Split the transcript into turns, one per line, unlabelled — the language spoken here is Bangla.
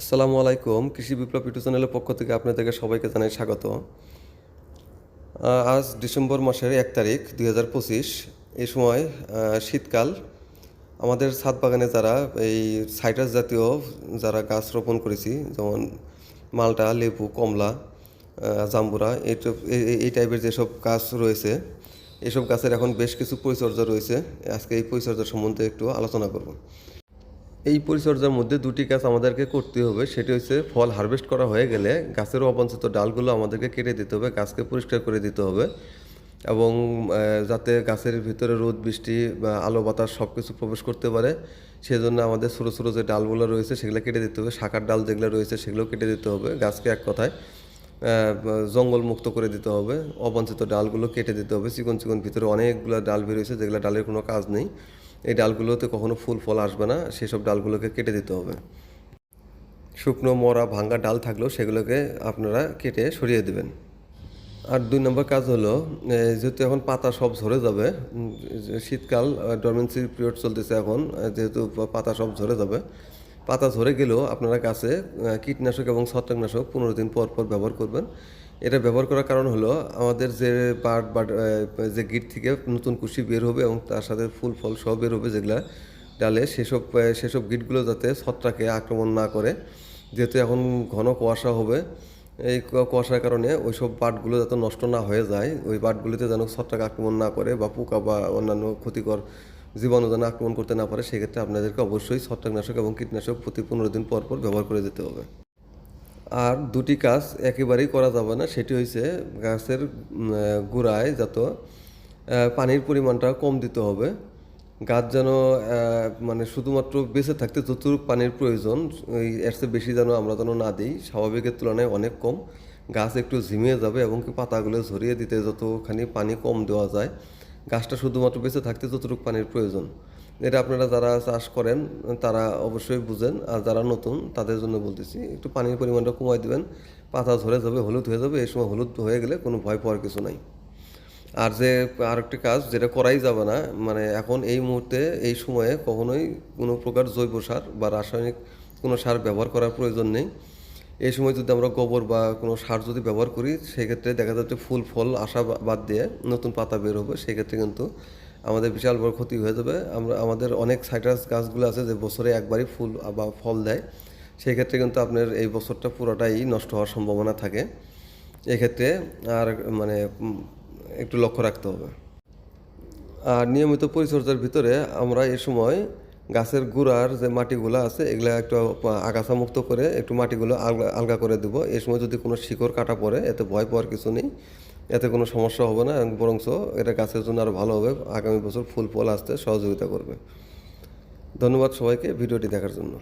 আসসালামু আলাইকুম, কৃষি বিপ্লব ইউটিউব চ্যানেলের পক্ষ থেকে আপনাদেরকে সবাইকে জানাই স্বাগত। আজ ডিসেম্বর মাসের এক তারিখ, দুই এই সময় শীতকাল। আমাদের ছাদ বাগানে যারা এই সাইটাস জাতীয় যারা গাছ রোপণ করেছি, যেমন মালটা, লেবু, কমলা জাম্বুরা, এই টাইপের যেসব গাছ রয়েছে, এসব গাছের এখন বেশ কিছু পরিচর্যা রয়েছে। আজকে এই পরিচর্যা সম্বন্ধে একটু আলোচনা করব। এই পরিচর্যার মধ্যে দুটি কাজ আমাদেরকে করতে হবে। সেটি হচ্ছে ফল হারভেস্ট করা হয়ে গেলে গাছের অবাঞ্ছিত ডালগুলো আমাদেরকে কেটে দিতে হবে, গাছকে পরিষ্কার করে দিতে হবে এবং যাতে গাছের ভিতরে রোদ, বৃষ্টি বা আলো বাতাস সব কিছু প্রবেশ করতে পারে। সেজন্য আমাদের ছোটো ছোটো যে ডালগুলো রয়েছে সেগুলো কেটে দিতে হবে। শাখার ডাল যেগুলো রয়েছে সেগুলো কেটে দিতে হবে। গাছকে এক কথায় জঙ্গল মুক্ত করে দিতে হবে। অবাঞ্ছিত ডালগুলো কেটে দিতে হবে। চিকন চিকন ভিতরে অনেকগুলো ডাল বেরোয়েছে যেগুলো ডালের কোনো কাজ নেই। এই ডালগুলোতে কখনো ফুল ফল আসবে না, সেসব ডালগুলোকে কেটে দিতে হবে। শুকনো, মরা, ভাঙ্গা ডাল থাকলেও সেগুলোকে আপনারা কেটে সরিয়ে দেবেন। আর দুই নম্বর কাজ হলো যেহেতু এখন পাতা সব ঝরে যাবে শীতকাল ডরমেন্সি পিরিয়ড চলতেছে এখন যেহেতু পাতা সব ঝরে যাবে পাতা ঝরে গেলেও আপনারা গাছে কীটনাশক এবং ছত্রাকনাশক পনেরো দিন পর পর ব্যবহার করবেন। এটা ব্যবহার করার কারণ হলো আমাদের যে বার্ড বার্ড যে গিট থেকে নতুন কুশি বের হবে এবং তার সাথে ফুল, ফল সব বের হবে যেগুলা ডালে, সেসব সেসব গিটগুলো যাতে ছত্রাকে আক্রমণ না করে। যেহেতু এখন ঘন কুয়াশা হবে, এই কুয়াশার কারণে ওই সব পাটগুলো যাতে নষ্ট না হয়ে যায়, ওই পাটগুলিতে যেন ছত্রাক আক্রমণ না করে বা পোকা বা অন্যান্য ক্ষতিকর জীবাণু যেন আক্রমণ করতে না পারে, সেক্ষেত্রে আপনাদেরকে অবশ্যই ছত্রাকনাশক এবং কীটনাশক প্রতি পনেরো দিন পর পর ব্যবহার করে যেতে হবে। আর দুটি কাজ একেবারেই করা যাবে না, সেটি হচ্ছে গাছের গোড়ায় যত পানির পরিমাণটা কম দিতে হবে। গাছ যেন মানে শুধুমাত্র বেঁচে থাকতে যতটুকু পানির প্রয়োজন এর চেয়ে বেশি যেন আমরা যেন না দিই, স্বাভাবিকের তুলনায় অনেক কম। গাছ একটু ঝিমিয়ে যাবে এবং কি পাতাগুলো ঝরিয়ে দিতে যতখানি পানি কম দেওয়া যায় গাছটা শুধুমাত্র বেঁচে থাকতে যতটুকু পানির প্রয়োজন। এটা আপনারা যারা চাষ করেন, তারা অবশ্যই বুঝেন। আর যারা নতুন, তাদের জন্য বলতেছি, একটু পানির পরিমাণটা কমাই দিবেন। পাতা ঝরে যাবে, হলুদ হয়ে যাবে, এই সময় হলুদ হয়ে গেলে কোনো ভয় পাওয়ার কিছু নাই। আর যে আরেকটি কাজ, যেটা করাই যাবে না মানে এখন এই মুহূর্তে, এই সময়ে কখনোই কোনো প্রকার জৈব সার বা রাসায়নিক কোনো সার ব্যবহার করার প্রয়োজন নেই। এই সময় যদি আমরা গোবর বা কোনো সার যদি ব্যবহার করি, সেক্ষেত্রে দেখা যাচ্ছে ফুল, ফল আসা বাদ দিয়ে নতুন পাতা বের হবে। সেক্ষেত্রে কিন্তু আমাদের বিশাল বড় ক্ষতি হয়ে যাবে। আমরা আমাদের অনেক সাইট্রাস গাছগুলো আছে যে বছরে একবারই ফুল বা ফল দেয়। সেক্ষেত্রে কিন্তু আপনার এই বছরটা পুরোটাই নষ্ট হওয়ার সম্ভাবনা থাকে। এক্ষেত্রে আর মানে একটু লক্ষ্য রাখতে হবে। আর নিয়মিত পরিচর্যার ভিতরে আমরা এ সময় গাছের গুড়ার যে মাটিগুলো আছে, এগুলা একটু আগাছা মুক্ত করে একটু মাটিগুলো আলগা করে দেবো। এই সময় যদি কোনো শিকড় কাটা পড়ে, এতে ভয় পাওয়ার কিছু নেই। এতে কোনো সমস্যা হবে না বরঞ্চ এটা গাছের জন্য আরও ভালো হবে। আগামী বছর ফুল ফল আসতে সহযোগিতা করবে। ধন্যবাদ সবাইকে ভিডিওটি দেখার জন্য।